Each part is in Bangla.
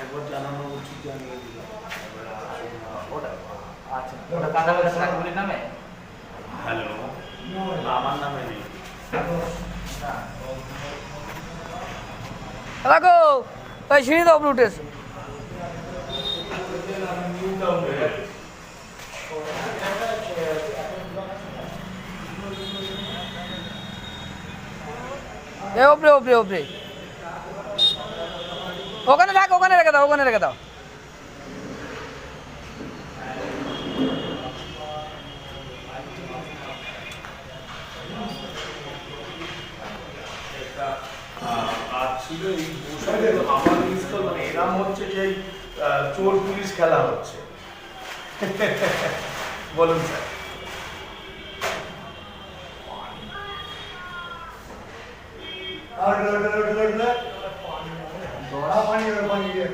একবার ওটা আচ্ছা ওটা সাকিবুলির নামে হ্যালো আমার নামে নেই রাখো। ওই সিঁড়ি দাও উঠে এসো। এ ওপরে ওপরে ওপরে ওখানে থাক ওখানে রেখে দাও, ওখানে রেখে দাও। আর ছিল এই আমার ইনস্টল মানে এরাম হচ্ছে যে চোর পুলিশ খেলা হচ্ছে বলুন স্যার ইয়ে,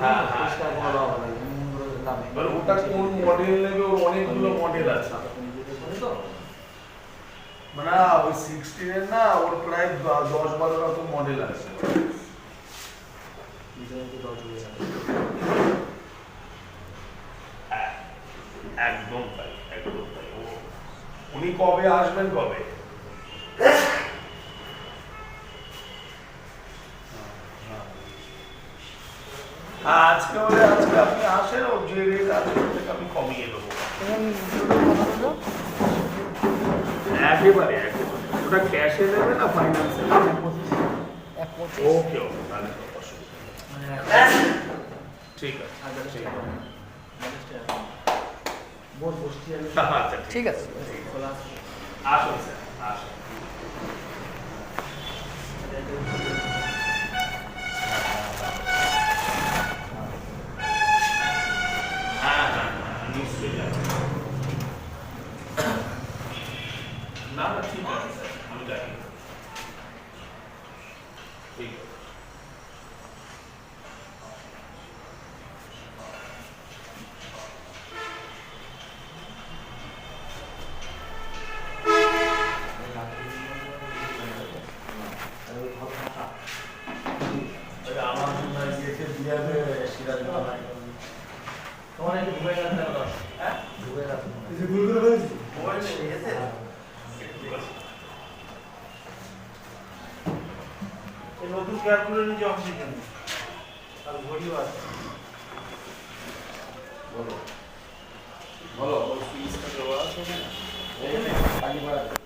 হ্যাঁ হ্যাঁ করে নামে ওটা কোন মডেল নেবে? ওর অনেকগুলো মডেল আছে। মানে ওই সিক্সটিনের না ওর প্রায় দশ বারো রকম মডেল আছে। হ্যাঁ, একদম তাই একদম তাই। ও- উনি কবে আসবেন কবে? আজকে হলে আজকে আপনি আসেন ও যে রেট আছে থেকে আমি কমিয়ে দেবো। একেবারে একেবারে। ওটা ক্যাশে নেবে না ফাইন্যান্সে এক ওকে ওকে তাহলে তো অসুবিধা ঠিক আছে ঠিক আছে। বস বসছি আমি। আচ্ছা ঠিক আছে। আসুন স্যার আসুন। না না ঠিক আছে আমি জানি ঠিক। আছে বাবা তোমার একটু ঘুরে হ্যাঁ? ঘুরে ভুল করে ফেলেছি? বলছে গেছে নতুন ক্যালকুলেটর নিয়ে অফিসে কেন আর ঘড়িও আছে। বলো। বলো ওই ফিজটা দেওয়া আছে না